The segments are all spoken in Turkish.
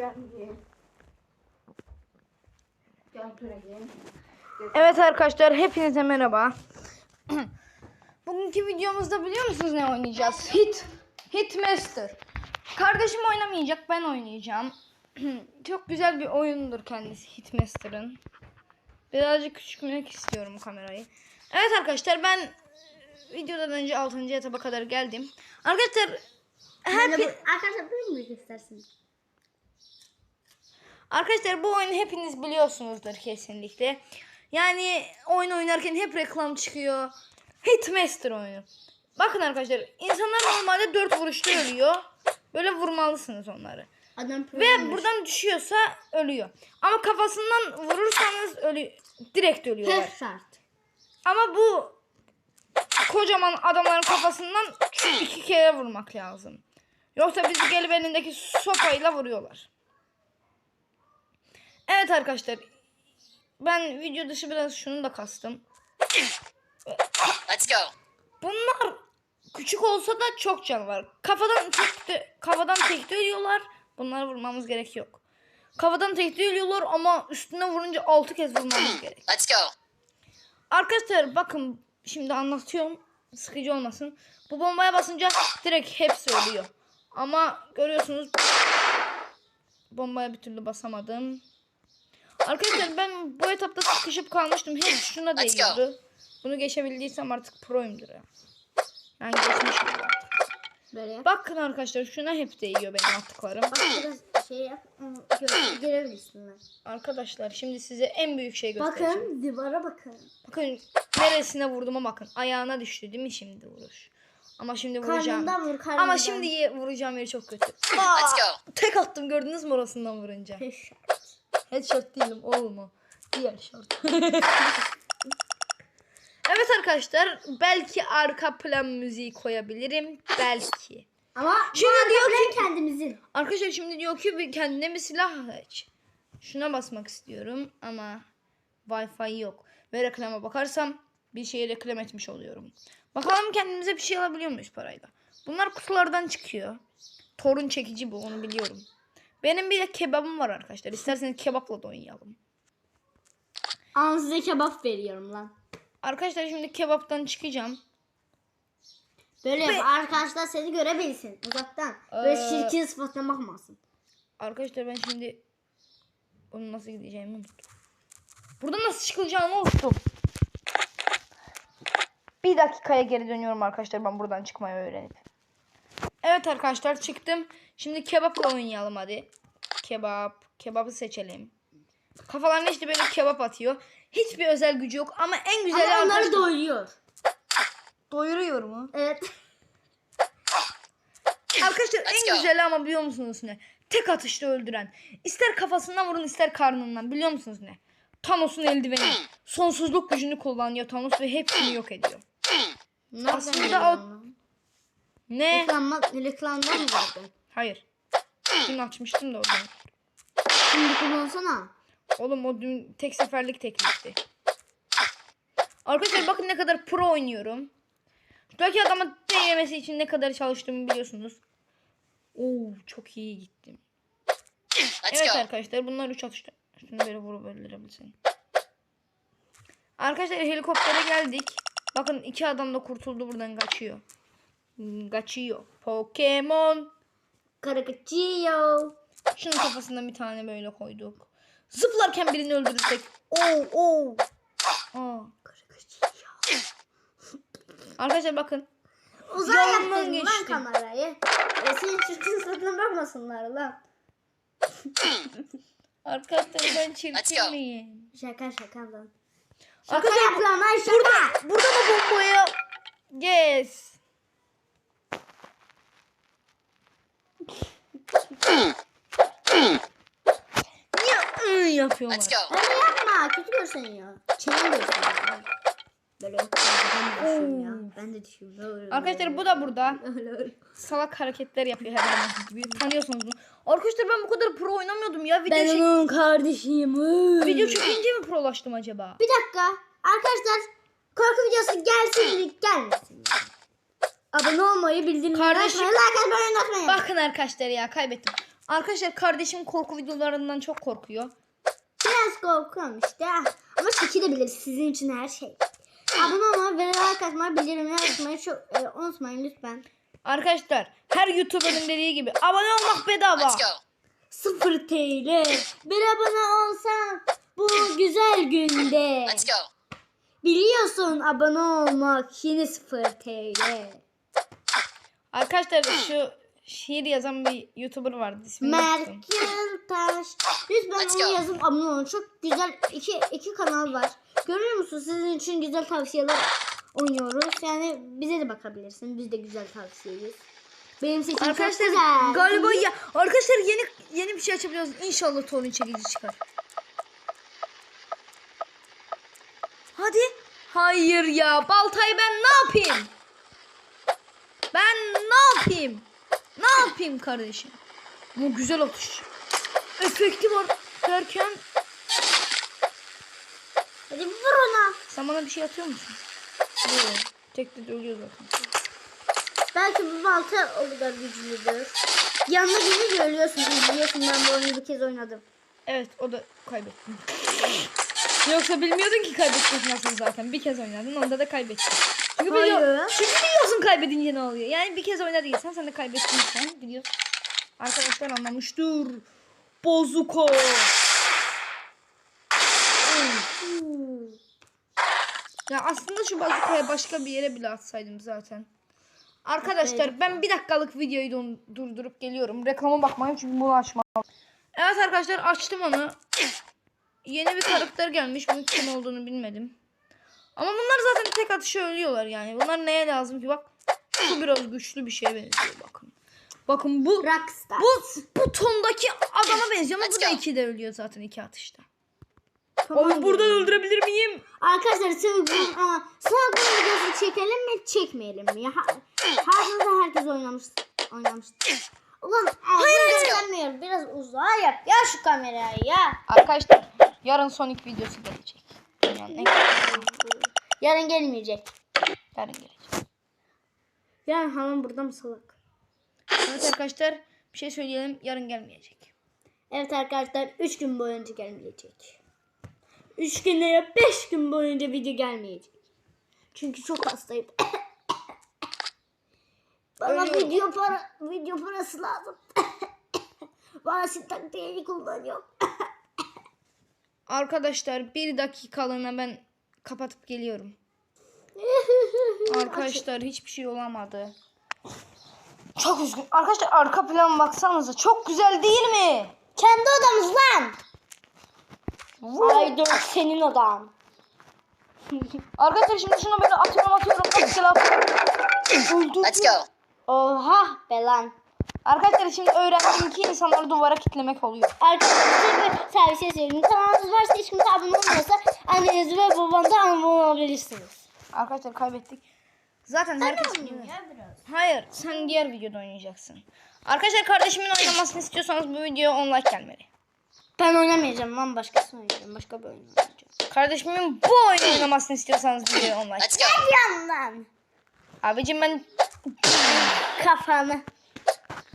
Geldi. Gel Türe'ye. Evet arkadaşlar hepinize merhaba. Bugünkü videomuzda biliyor musunuz ne oynayacağız? Hit Hitmaster. Kardeşim oynamayacak ben oynayacağım. Çok güzel bir oyundur kendisi Hitmaster'ın. Birazcık küçültmek istiyorum kamerayı. Evet arkadaşlar ben videodan önce 6. etaba kadar geldim. Arkadaşlar bu, arkadaşlar böyle mi göstersiniz? Arkadaşlar bu oyunu hepiniz biliyorsunuzdur kesinlikle. Yani oyun oynarken hep reklam çıkıyor. Hitmaster oyunu. Bakın arkadaşlar insanlar normalde 4 vuruşta ölüyor. Böyle vurmalısınız onları. Adam Ve buradan düşüyorsa ölüyor. Ama kafasından vurursanız ölü direkt ölüyorlar. Şart. Ama bu kocaman adamların kafasından iki kere vurmak lazım. Yoksa bizi gelip elindeki sopayla vuruyorlar. Evet arkadaşlar. Ben video dışı biraz şunu da kastım. Let's go. Bunlar küçük olsa da çok can var. Kafadan tek de, kafadan tek de ölüyorlar. Bunları vurmamız gerek yok. Kafadan tek de ölüyorlar ama üstüne vurunca 6 kez vurmamız gerek. Let's go. Arkadaşlar bakın şimdi anlatıyorum. Sıkıcı olmasın. Bu bombaya basınca direkt hepsi ölüyor. Ama görüyorsunuz bombaya bir türlü basamadım. Arkadaşlar ben bu etapta sıkışıp kalmıştım. Hep şuna değiyordu. Bunu geçebildiysem artık proyumdur ya. Yani geçmişim artık. Böyle yap. Bakın arkadaşlar şuna hep değiyor benim attıklarım. Bak biraz şey yap. ben. Arkadaşlar şimdi size en büyük şey göstereceğim. Bakın divara bakın. Bakın neresine vurduğuma bakın. Ayağına düştü değil mi şimdi vuruş? Ama şimdi vuracağım. Karnından vur karnından. Ama şimdi ye- vuracağım yeri çok kötü. Let's Aa, go. tek attım gördünüz mü orasından vurunca? Şart. Headshot değilim oğlum o. Diğer shot. evet arkadaşlar belki arka plan müziği koyabilirim. Belki. Ama Şimdi diyor ki- kendimizin. Arkadaşlar şimdi diyor ki bir kendine bir silah aç. Şuna basmak istiyorum ama Wi-Fi yok. Ve reklama bakarsam bir şeye reklam etmiş oluyorum. Bakalım kendimize bir şey alabiliyor muyuz parayla? Bunlar kutulardan çıkıyor. Torun çekici bu onu biliyorum. Benim bir de kebabım var arkadaşlar. İsterseniz kebapla da oynayalım. Ama size kebap veriyorum lan. Arkadaşlar şimdi kebaptan çıkacağım. Böyle yap. Arkadaşlar seni görebilsin uzaktan. Böyle Ee, çirkin sıfatına bakmasın. Arkadaşlar ben şimdi bunu nasıl gideceğimi unuttum. Buradan nasıl çıkılacağını unuttum. Bir dakikaya geri dönüyorum arkadaşlar ben buradan çıkmayı öğrenip. Evet arkadaşlar çıktım. Şimdi kebapla oynayalım hadi. Kebap. Kebabı seçelim. Kafalarına işte böyle kebap atıyor. Hiçbir özel gücü yok ama en güzeli Ama onları arkadaşlar. doyuruyor. Doyuruyor mu? Evet. Arkadaşlar Let's en güzeli ama biliyor musunuz ne? Tek atışta öldüren. İster kafasından vurun ister karnından. Biliyor musunuz ne? Thanos'un eldiveni. Sonsuzluk gücünü kullanıyor Thanos ve hepsini yok ediyor. Nereden Aslında o-? Ne? Reklamdan, reklamdan mı zaten? Hayır. Dün açmıştım da oradan. Şimdi kullansana. Oğlum o dün tek seferlik teklifti. Arkadaşlar bakın ne kadar pro oynuyorum. Şuradaki adamın değmesi için ne kadar çalıştığımı biliyorsunuz. Oo çok iyi gittim. Let's Evet go. arkadaşlar bunlar 3 atışta. Şunu böyle vurup öldürebilsin. Arkadaşlar helikoptere geldik. Bakın iki adam da kurtuldu buradan kaçıyor. Kaçıyor. Pokemon. Karakachiyo. Şunun kafasına bir tane böyle koyduk. Zıplarken birini öldürürsek. Oo oo. Aa. Arkadaşlar bakın. Uzay yaptın lan kamerayı. E senin çirkin sıfatına bakmasınlar lan. Arkadaşlar ben çirkin miyim? Şaka şaka lan. Şaka Arkadaşlar yap lan lan şaka. burada, burada da bombaya. Yes. Niye ıı yapıyorlar? Let's go. Öyle yapma kötü. Çenen görseniyor. Böyle ben de düşüyorum ya. Ben de düşüyorum. Öyle, Arkadaşlar bu da burada. Salak hareketler yapıyor her zaman gibi. Tanıyorsunuz bunu. Arkadaşlar ben bu kadar pro oynamıyordum ya. Video, çek- onun kardeşiyim. video çekince mi prolaştım acaba? Bir dakika. Arkadaşlar korku videosu gelsin gelmesin. Abone olmayı, bildirimleri Kardeşim- açmayı, like atmayı unutmayın. Bakın arkadaşlar ya kaybettim. Arkadaşlar kardeşim korku videolarından çok korkuyor. Biraz korkuyorum işte. Ama çekilebilir. Sizin için her şey. Abone olmayı ve like atmayı, bildirimleri açmayı çok e, unutmayın lütfen. Arkadaşlar her YouTuber'ın dediği gibi abone olmak bedava. Let's go. 0 TL. Bir abone olsan bu güzel günde. Let's go. Biliyorsun abone olmak yine 0 TL. Arkadaşlar şu şiir yazan bir YouTuber vardı. ismini unuttum. Merkel Taş. Lütfen Let's onu go. yazıp abone olun. Çok güzel iki, iki kanal var. Görüyor musun? Sizin için güzel tavsiyeler oynuyoruz. Yani bize de bakabilirsin. Biz de güzel tavsiyeyiz. Benim sesim çok Arkadaşlar güzel. galiba ya arkadaşlar yeni yeni bir şey açabiliyoruz. İnşallah torun çekici çıkar. Hadi. Hayır ya. Baltayı ben ne yapayım? Ben ne yapayım? Ne yapayım kardeşim? Bu güzel atış. Efekti var derken Hadi vur ona. sen bana bir şey atıyor musun? Yok. Tek de ölüyor zaten. Belki bu balta o kadar güçlüdür. Yanına gelince ölüyorsun. Biliyorsun ben bu oyunu bir kez oynadım. Evet o da kaybettin. Yoksa bilmiyordun ki kaybetmek nasıl zaten. Bir kez oynadın onda da kaybettin. Çünkü, Hayır. biliyor, çünkü biliyorsun kaybedince ne oluyor. Yani bir kez oynadıysan sen de kaybettinsen biliyorsun. Arkadaşlar anlamıştır. Bozuko. Ya aslında şu bazukaya başka bir yere bile atsaydım zaten. Arkadaşlar ben bir dakikalık videoyu durdurup geliyorum. Reklama bakmayın çünkü bunu açmam. Evet arkadaşlar açtım onu. Yeni bir karakter gelmiş. Bunun kim olduğunu bilmedim. Ama bunlar zaten tek atışa ölüyorlar yani. Bunlar neye lazım ki bak. Şu biraz güçlü bir şeye benziyor bakın. Bakın bu Rockstar. bu bu tondaki adama benziyor ama bu da iki de ölüyor zaten iki atışta. Tamam Onu buradan diyorum. öldürebilir miyim? Arkadaşlar aa, Sığgun videosu çekelim mi çekmeyelim mi? Ya, hayatımızda herkes oynamış. oynamış. Ulan hayır göstermiyor. Biraz uzağa yap ya şu kamerayı ya. Arkadaşlar yarın Sonic videosu gelecek. Yani en Yarın gelmeyecek. yarın gelecek. Yarın halam burada mı salak? Evet arkadaşlar bir şey söyleyelim yarın gelmeyecek. Evet arkadaşlar 3 gün boyunca gelmeyecek. 3 gün ya 5 gün boyunca video gelmeyecek. Çünkü çok hastayım. Bana Ölüyorum. video para video parası lazım. Bana sintak değeri kullanıyor. Arkadaşlar bir dakikalığına ben kapatıp geliyorum. Arkadaşlar hiçbir şey olamadı. Çok üzgün. Arkadaşlar arka plan baksanıza. Çok güzel değil mi? Kendi odamız lan. Ay dur senin odan. Arkadaşlar şimdi şunu böyle atıyorum atıyorum. Güzel atıyorum. Let's go. Oha be lan. Arkadaşlar şimdi öğrendim ki insanları duvara kitlemek oluyor. Arkadaşlar bir servise söyleyeyim. Kanalınız varsa hiç kimse abone olmuyorsa anneniz ve babanıza abone olabilirsiniz. Arkadaşlar kaybettik. Zaten herkes biliyor. Hayır sen diğer videoda oynayacaksın. Arkadaşlar kardeşimin oynamasını istiyorsanız bu videoya 10 like gelmeli. Ben oynamayacağım lan başkası oynayacağım. Başka bir oyun oynayacağım. Kardeşimin bu oyunu oynamasını istiyorsanız videoya 10 like. Go. Yandan Abicim ben kafanı.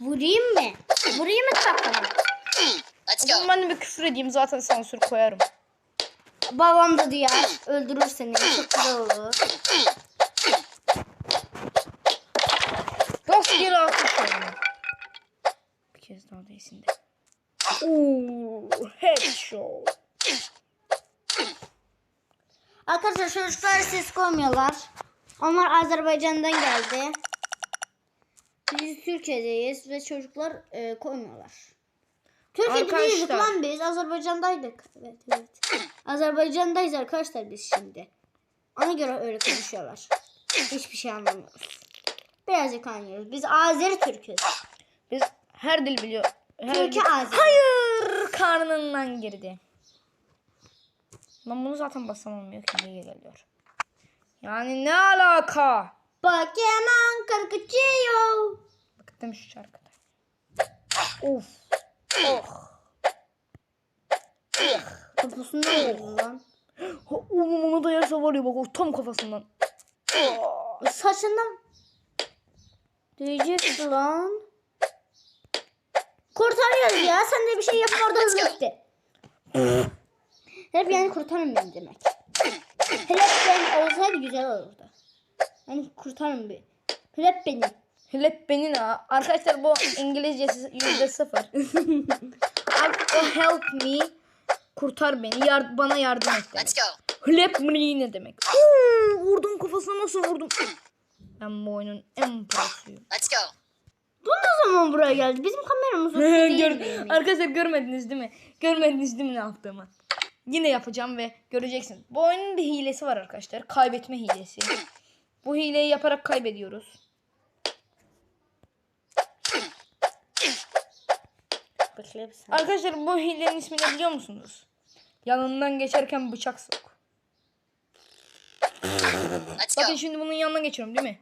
Vurayım mı? Vurayım mı kafanı? Let's go. ben de bir küfür edeyim zaten sansür koyarım. Babam da duyar. Öldürür seni. Çok güzel olur. Rastgele atış oyunu. Bir kez daha değilsin de. Ooo headshot. Arkadaşlar çocuklar ses koymuyorlar. Onlar Azerbaycan'dan geldi. Biz Türkiye'deyiz ve çocuklar e, koymuyorlar. Türkiye'de değildik lan biz. Azerbaycan'daydık. Evet evet. Azerbaycan'dayız arkadaşlar biz şimdi. Ona göre öyle konuşuyorlar. Hiçbir şey anlamıyoruz. Birazcık anlıyoruz. Biz Azeri Türk'üz. Biz her dil biliyor. Her Türkiye dil- Azeri. Hayır karnından girdi. Ben bunu zaten basam olmuyor ki niye geliyor. Yani ne alaka? Pokemon Karkaçıyor. Bıktım şu şarkıda. Of. Oh. Kafasında vurdun lan. Ha, Oğlum ona dayarsa var ya bak o tam kafasından. Saçından. Diyecekti lan. Kurtarıyoruz ya. Sen de bir şey yapma orada go. gitti. Hep yani kurtarın beni demek. Hep ben olsaydı güzel olurdu. Yani kurtarın beni. Hep beni. Hep beni ne? Arkadaşlar bu İngilizcesi yüzde sıfır. Ar- o help me. Kurtar beni. Yar- bana yardım et demek. Help me ne demek? Oo, vurdum kafasına nasıl vurdum? Ben bu oyunun en prosuyum. Let's go. Bu ne zaman buraya geldi? Bizim kameramız Gör- değil? Arkadaşlar görmediniz değil mi? Görmediniz değil mi ne yaptığımı? Yine yapacağım ve göreceksin. Bu oyunun bir hilesi var arkadaşlar. Kaybetme hilesi. Bu hileyi yaparak kaybediyoruz. Saniye. Arkadaşlar bu hilenin ismini biliyor musunuz? Yanından geçerken bıçak sok. Bakın şimdi bunun yanına geçiyorum değil mi?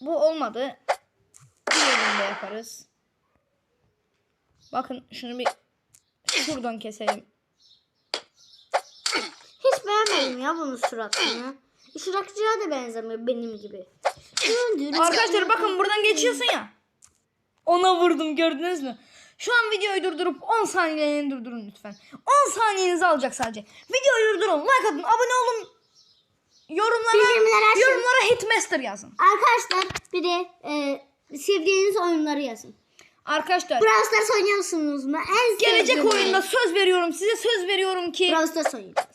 Bu olmadı. Diğerinde yaparız. Bakın şunu bir şuradan keselim. Hiç beğenmedim ya bunun suratını. Işırakçıya da benzemiyor benim gibi. Arkadaşlar bakın buradan geçiyorsun ya. Ona vurdum gördünüz mü? Şu an videoyu durdurup 10 saniyeliğine durdurun lütfen. 10 saniyenizi alacak sadece. Videoyu durdurun, like atın, abone olun. Yorumlara, Bildirimleri yorumlara Hitmaster yazın. Arkadaşlar bir de e, sevdiğiniz oyunları yazın. Arkadaşlar Brawl Stars oynuyor musunuz mu? En gelecek sevdiğiniz- oyunda söz veriyorum size söz veriyorum ki Brawl Stars oynayacağız.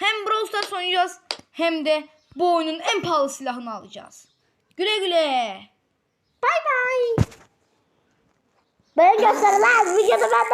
hem Brawl Stars oynayacağız hem de bu oyunun en pahalı silahını alacağız. Güle güle. Bay bay. Ben gösterim lan. Videoda ben